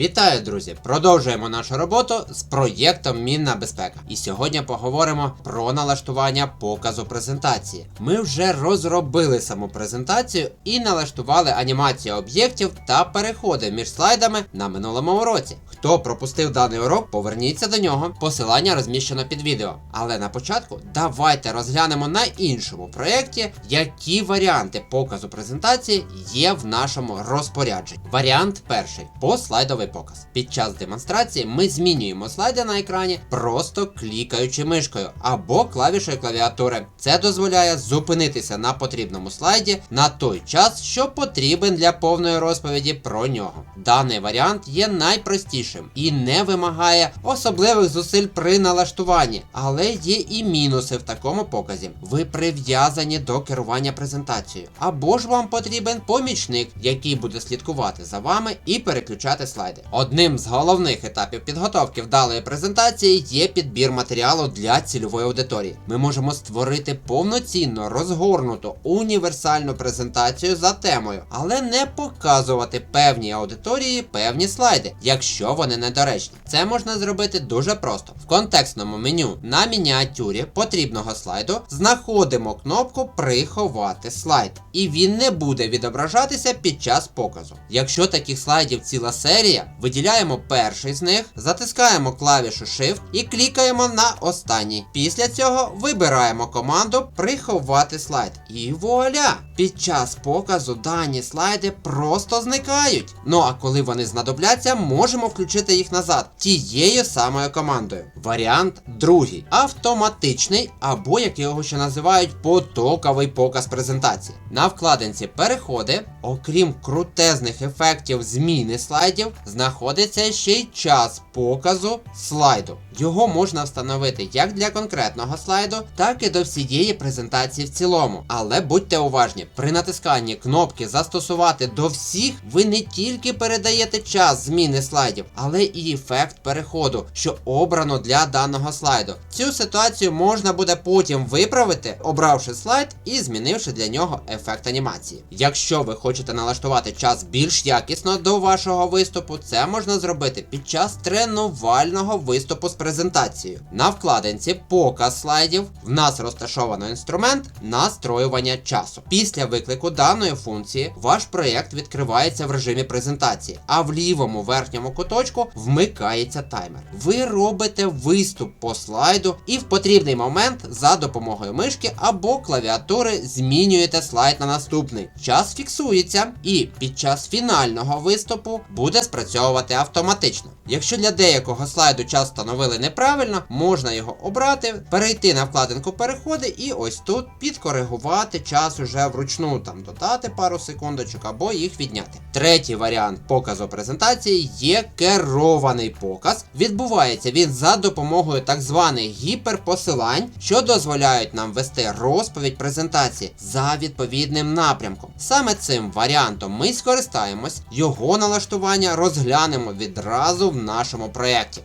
Вітаю, друзі! Продовжуємо нашу роботу з проєктом Мінна безпека. І сьогодні поговоримо про налаштування показу презентації. Ми вже розробили саму презентацію і налаштували анімацію об'єктів та переходи між слайдами на минулому уроці. Хто пропустив даний урок, поверніться до нього. Посилання розміщено під відео. Але на початку давайте розглянемо на іншому проєкті, які варіанти показу презентації є в нашому розпорядженні. Варіант перший послайдовий показ. Під час демонстрації ми змінюємо слайди на екрані, просто клікаючи мишкою або клавішою клавіатури. Це дозволяє зупинитися на потрібному слайді на той час, що потрібен для повної розповіді про нього. Даний варіант є найпростішим і не вимагає особливих зусиль при налаштуванні, але є і мінуси в такому показі. Ви прив'язані до керування презентацією, або ж вам потрібен помічник, який буде слідкувати за вами і переключати слайди. Одним з головних етапів підготовки вдалої презентації є підбір матеріалу для цільової аудиторії. Ми можемо створити повноцінно розгорнуту універсальну презентацію за темою, але не показувати певній аудиторії певні слайди, якщо вони недоречні. Це можна зробити дуже просто. В контекстному меню на мініатюрі потрібного слайду знаходимо кнопку Приховати слайд, і він не буде відображатися під час показу. Якщо таких слайдів ціла серія, виділяємо перший з них, затискаємо клавішу Shift і клікаємо на останній. Після цього вибираємо команду Приховати слайд. І вуаля! Під час показу дані слайди просто зникають. Ну а коли вони знадобляться, можемо включити їх назад тією самою командою. Варіант другий автоматичний, або як його ще називають потоковий показ презентації. На вкладинці переходи, окрім крутезних ефектів зміни слайдів, знаходиться ще й час показу слайду. Його можна встановити як для конкретного слайду, так і до всієї презентації в цілому. Але будьте уважні, при натисканні кнопки застосувати до всіх ви не тільки передаєте час зміни слайдів, але і ефект переходу, що обрано для даного слайду. Цю ситуацію можна буде потім виправити, обравши слайд і змінивши для нього ефект анімації. Якщо ви хочете налаштувати час більш якісно до вашого виступу, це можна зробити під час тренувального виступу з презентацією. На вкладинці показ слайдів в нас розташовано інструмент настроювання часу. Після виклику даної функції ваш проєкт відкривається в режимі презентації, а в лівому верхньому куточку вмикається таймер. Ви робите виступ по слайду і в потрібний момент за допомогою мишки або клавіатури змінюєте слайд на наступний. Час фіксується і під час фінального виступу буде спрацьовувати автоматично. Якщо для деякого слайду час встановили неправильно, можна його обрати, перейти на вкладинку переходи і ось тут підкоригувати час уже вручну, там додати пару секундочок або їх відняти. Третій варіант показу презентації є керований показ. Відбувається він за допомогою так званих гіперпосилань, що дозволяють нам вести розповідь презентації за відповідним напрямком. Саме цим варіантом ми скористаємось, його налаштування розглянемо відразу в нашому проєкті.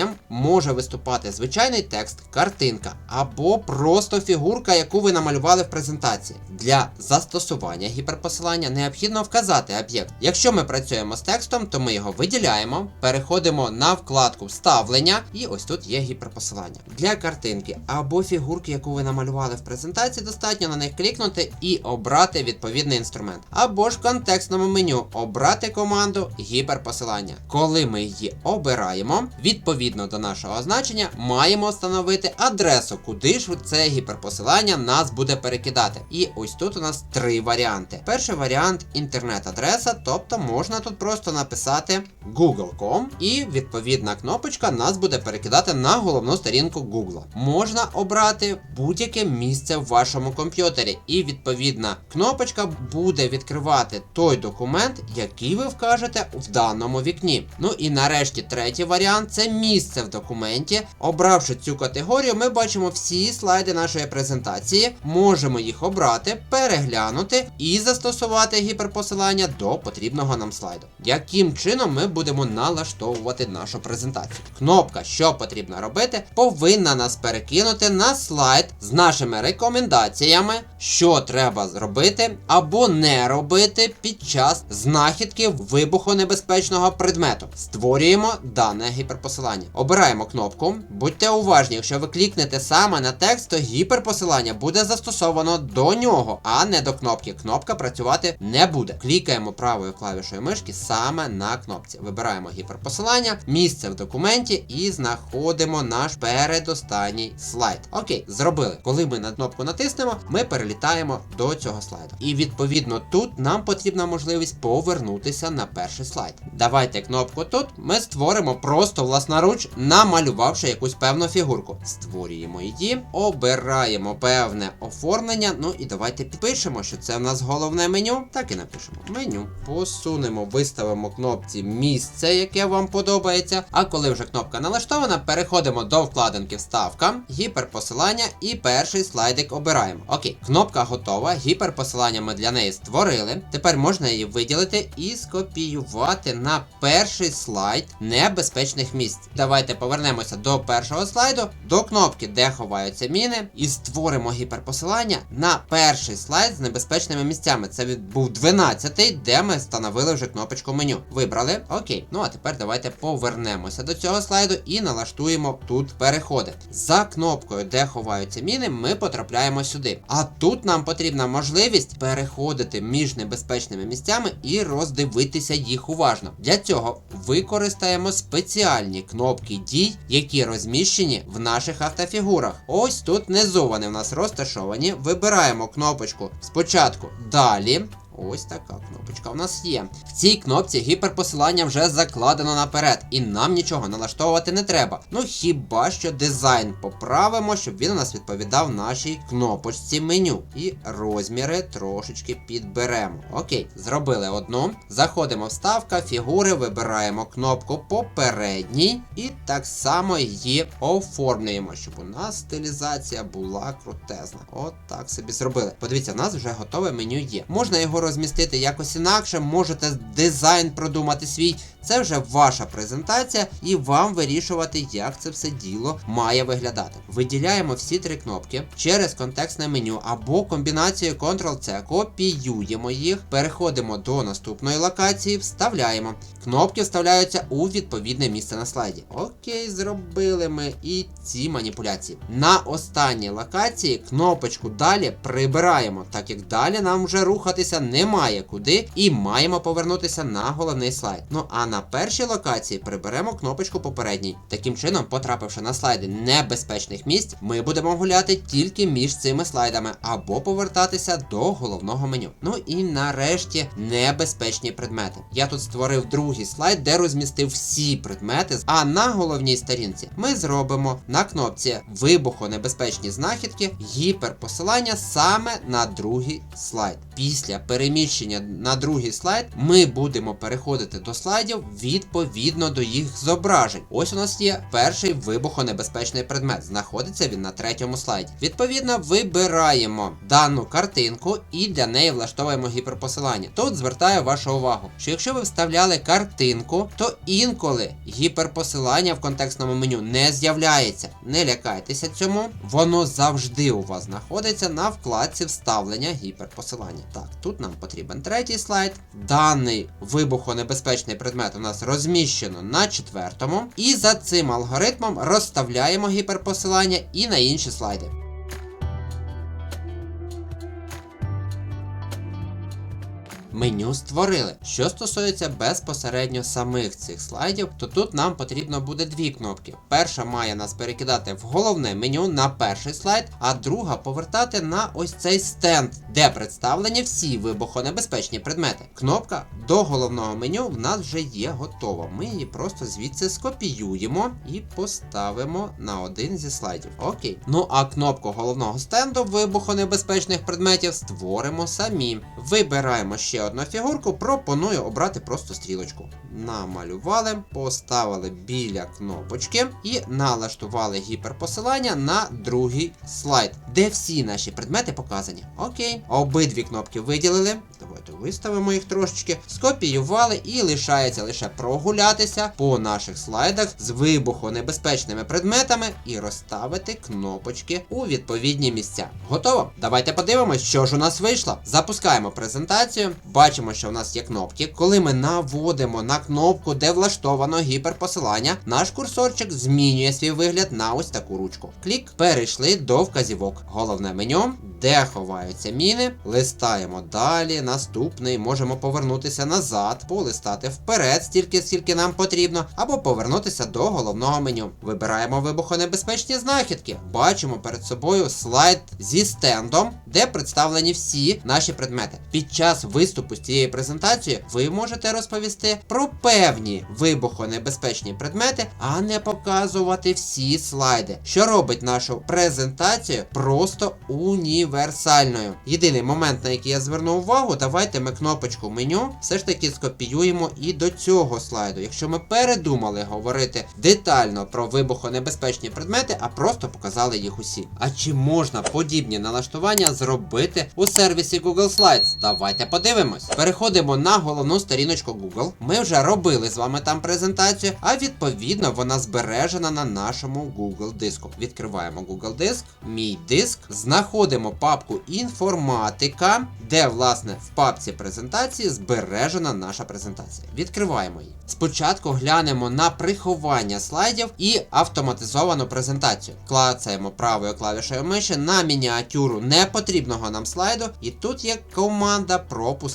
Гіперпосиланням може виступати звичайний текст, картинка або просто фігурка, яку ви намалювали в презентації. Для застосування гіперпосилання необхідно вказати об'єкт. Якщо ми працюємо з текстом, то ми його виділяємо, переходимо на вкладку вставлення, і ось тут є гіперпосилання. Для картинки або фігурки, яку ви намалювали в презентації, достатньо на них клікнути і обрати відповідний інструмент. Або ж в контекстному меню обрати команду гіперпосилання. Коли ми її обираємо, відповідно до нашого значення, маємо встановити адресу, куди ж це гіперпосилання нас буде перекидати. І ось тут у нас три варіанти. Перший варіант інтернет-адреса, тобто можна тут просто написати google.com і відповідна кнопочка нас буде перекидати на головну сторінку Google. Можна обрати будь-яке місце в вашому комп'ютері, і відповідна кнопочка буде відкривати той документ, який ви вкажете в даному вікні. Ну і нарешті третій варіант це місце в документі. Обравши цю категорію, ми бачимо всі слайди нашої презентації, можемо їх обрати, переглянути і застосувати гіперпосилання до потрібного нам слайду. Яким чином ми будемо налаштовувати нашу презентацію? Кнопка, що потрібно робити, повинна нас перекинути на слайд з нашими рекомендаціями, що треба зробити або не робити під час знахідки вибухонебезпечного предмету. Створюємо дане гіперпосилання. Обираємо кнопку. Будьте уважні, якщо ви клікнете саме на текст, то гіперпосилання буде застосовано до нього, а не до кнопки. Кнопка працювати не буде. Клікаємо правою клавішою мишки саме на кнопці. Вибираємо гіперпосилання, місце в документі і знаходимо наш передостанній слайд. Окей, зробили. Коли ми на кнопку натиснемо, ми перелітаємо до цього слайду. І відповідно тут нам потрібна можливість повернутися на перший слайд. Давайте кнопку тут ми створимо просто власноруч, намалювавши якусь певну фігурку. Створюємо її, обираємо певне оформлення. Ну і давайте підпишемо, що це в нас головне меню. Так і напишемо. Меню. Посунемо, виставимо кнопці місце, яке вам подобається. А коли вже кнопка налаштована, переходимо до вкладинки Вставка, гіперпосилання і перший слайдик обираємо. Окей, кнопка готова. Гіперпосилання ми для неї створили. Тепер можна її виділити і скопіювати на перший слайд небезпечних місць. Давайте повернемося до першого слайду, до кнопки, де ховаються міни, і створимо гіперпосилання на перший слайд з небезпечними місцями. Це був 12-й, де ми встановили вже кнопочку меню. Вибрали. Окей. Ну а тепер давайте повернемося до цього слайду і налаштуємо тут переходи. За кнопкою, де ховаються міни, ми потрапляємо сюди. А тут нам потрібна можливість переходити між небезпечними місцями і роздивитися їх уважно. Для цього використаємо спеціальні кнопки дій, які розміщені в наших автофігурах. Ось тут внизу вони в нас розташовані. Вибираємо кнопочку спочатку далі. Ось така кнопочка у нас є. В цій кнопці гіперпосилання вже закладено наперед, і нам нічого налаштовувати не треба. Ну хіба що дизайн поправимо, щоб він у нас відповідав нашій кнопочці меню. І розміри трошечки підберемо. Окей, зробили одну. Заходимо в вставка, фігури, вибираємо кнопку попередній і так само її оформлюємо, щоб у нас стилізація була крутезна. От так собі зробили. Подивіться, в нас вже готове меню є. Можна його розмістити якось інакше, можете дизайн продумати свій. Це вже ваша презентація, і вам вирішувати, як це все діло має виглядати. Виділяємо всі три кнопки через контекстне меню або комбінацією Ctrl-C, копіюємо їх, переходимо до наступної локації, вставляємо. Кнопки вставляються у відповідне місце на слайді. Окей, зробили ми і ці маніпуляції. На останній локації кнопочку далі прибираємо, так як далі нам вже рухатися немає куди, і маємо повернутися на головний слайд. Ну а на першій локації приберемо кнопочку попередній. Таким чином, потрапивши на слайди небезпечних місць, ми будемо гуляти тільки між цими слайдами або повертатися до головного меню. Ну і нарешті небезпечні предмети. Я тут створив другий слайд, де розмістив всі предмети. А на головній сторінці ми зробимо на кнопці вибухонебезпечні знахідки гіперпосилання саме на другий слайд. Після переміщення на другий слайд ми будемо переходити до слайдів відповідно до їх зображень. Ось у нас є перший вибухонебезпечний предмет. Знаходиться він на третьому слайді. Відповідно, вибираємо дану картинку і для неї влаштовуємо гіперпосилання. Тут звертаю вашу увагу, що якщо ви вставляли картинку, то інколи гіперпосилання в контекстному меню не з'являється. Не лякайтеся цьому, воно завжди у вас знаходиться на вкладці вставлення гіперпосилання. Так, тут нам потрібен третій слайд. Даний вибухонебезпечний предмет у нас розміщено на четвертому. І за цим алгоритмом розставляємо гіперпосилання і на інші слайди. Меню створили. Що стосується безпосередньо самих цих слайдів, то тут нам потрібно буде дві кнопки. Перша має нас перекидати в головне меню на перший слайд, а друга повертати на ось цей стенд, де представлені всі вибухонебезпечні предмети. Кнопка до головного меню в нас вже є готова. Ми її просто звідси скопіюємо і поставимо на один зі слайдів. Окей. Ну а кнопку головного стенду вибухонебезпечних предметів створимо самі. Вибираємо ще одну фігурку, пропоную обрати просто стрілочку. Намалювали, поставили біля кнопочки і налаштували гіперпосилання на другий слайд, де всі наші предмети показані. Окей, обидві кнопки виділили. Давайте виставимо їх трошечки, скопіювали і лишається лише прогулятися по наших слайдах з вибухонебезпечними предметами і розставити кнопочки у відповідні місця. Готово? Давайте подивимось, що ж у нас вийшло. Запускаємо презентацію. Бачимо, що в нас є кнопки. Коли ми наводимо на кнопку, де влаштовано гіперпосилання, наш курсорчик змінює свій вигляд на ось таку ручку. Клік, перейшли до вказівок. Головне меню, де ховаються міни. Листаємо далі. Наступний можемо повернутися назад, полистати вперед, стільки скільки нам потрібно, або повернутися до головного меню. Вибираємо вибухонебезпечні знахідки. Бачимо перед собою слайд зі стендом, де представлені всі наші предмети. Під час виступу з цієї презентації ви можете розповісти про певні вибухонебезпечні предмети, а не показувати всі слайди, що робить нашу презентацію просто універсальною. Єдиний момент, на який я зверну увагу, давайте ми кнопочку меню все ж таки скопіюємо і до цього слайду. Якщо ми передумали говорити детально про вибухонебезпечні предмети, а просто показали їх усі. А чи можна подібні налаштування зробити у сервісі Google Slides? Давайте подивимось. Переходимо на головну сторіночку Google. Ми вже робили з вами там презентацію, а відповідно вона збережена на нашому Google диску. Відкриваємо Google диск, мій диск, знаходимо папку інформатика, де, власне, в папці презентації збережена наша презентація. Відкриваємо її. Спочатку глянемо на приховання слайдів і автоматизовану презентацію. Клацаємо правою клавішою миші на мініатюру непотрібного нам слайду, і тут є команда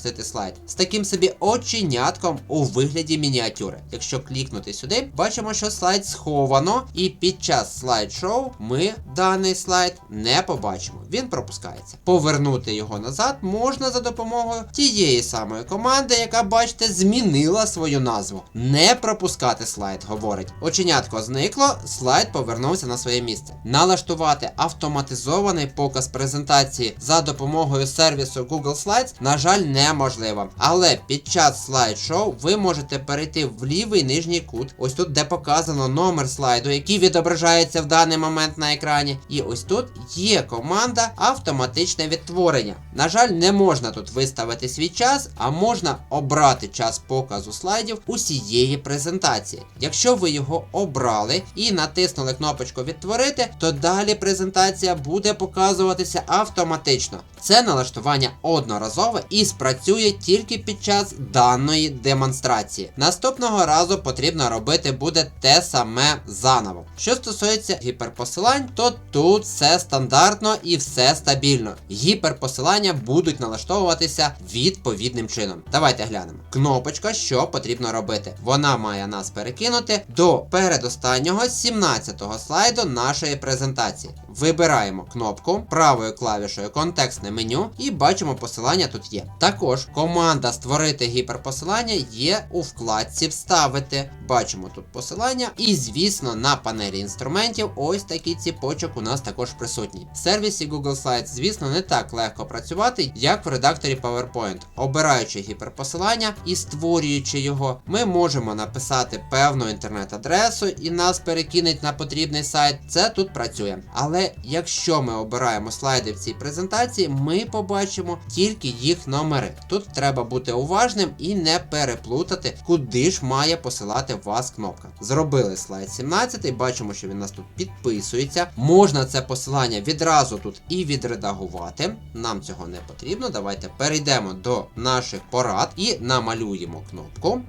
пропустити слайд з таким собі оченятком у вигляді мініатюри. Якщо клікнути сюди, бачимо, що слайд сховано, і під час слайд-шоу ми даний слайд не побачимо. Він пропускається. Повернути його назад можна за допомогою тієї самої команди, яка, бачите, змінила свою назву. Не пропускати слайд, говорить. Оченятко зникло, слайд повернувся на своє місце. Налаштувати автоматизований показ презентації за допомогою сервісу Google Slides, на жаль, неможливо. Але під час слайд-шоу ви можете перейти в лівий нижній кут, ось тут, де показано номер слайду, який відображається в даний момент на екрані. І ось тут є команда автоматичне відтворення. На жаль, не можна тут виставити свій час, а можна обрати час показу слайдів усієї презентації. Якщо ви його обрали і натиснули кнопочку відтворити, то далі презентація буде показуватися автоматично. Це налаштування одноразове і спрацює тільки під час даної демонстрації. Наступного разу потрібно робити буде те саме заново. Що стосується гіперпосилань, то тут все стандартно і все стабільно. Гіперпосилання будуть налаштовуватися відповідним чином. Давайте глянемо. Кнопочка, що потрібно робити. Вона має нас перекинути до передостаннього 17-го слайду нашої презентації. Вибираємо кнопку правою клавішою контекстне меню і бачимо посилання тут є. Також команда створити гіперпосилання є у вкладці Вставити. Бачимо тут посилання, і, звісно, на панелі інструментів ось такий ціпочок у нас також присутній. В сервісі Google Slides, звісно, не так легко працювати, як в редакторі PowerPoint. Обираючи гіперпосилання і створюючи його, ми можемо написати певну інтернет-адресу і нас перекинуть на потрібний сайт. Це тут працює. Але якщо ми обираємо слайди в цій презентації, ми побачимо тільки їх номери. Тут треба бути уважним і не переплутати, куди ж має посилати вас кнопка. Зробили слайд 17, бачимо, що він у нас тут підписується. Можна це посилання відразу тут і відредагувати. Нам цього не потрібно. Давайте перейдемо до наших порад і намалюємо кнопку.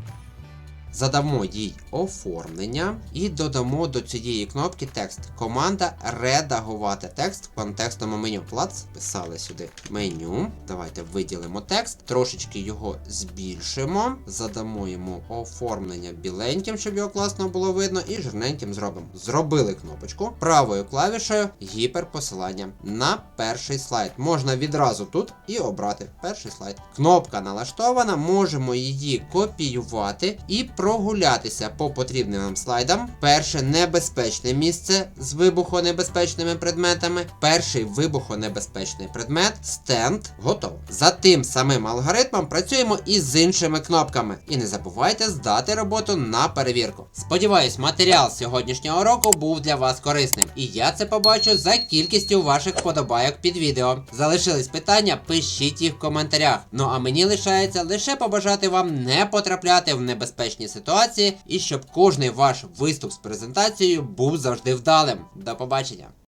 Задамо їй оформлення і додамо до цієї кнопки текст. Команда редагувати текст в контекстному меню. Плац, писали сюди меню. Давайте виділимо текст, трошечки його збільшимо, задамо йому оформлення біленьким, щоб його класно було видно, і жирненьким зробимо. Зробили кнопочку правою клавішею гіперпосилання на перший слайд. Можна відразу тут і обрати перший слайд. Кнопка налаштована, можемо її копіювати і прогулятися по потрібним нам слайдам. Перше небезпечне місце з вибухонебезпечними предметами. Перший вибухонебезпечний предмет стенд. Готово. За тим самим алгоритмом працюємо і з іншими кнопками. І не забувайте здати роботу на перевірку. Сподіваюсь, матеріал сьогоднішнього року був для вас корисним. І я це побачу за кількістю ваших вподобайок під відео. Залишились питання, пишіть їх в коментарях. Ну а мені лишається лише побажати вам не потрапляти в небезпечні ситуації і щоб кожний ваш виступ з презентацією був завжди вдалим. До побачення!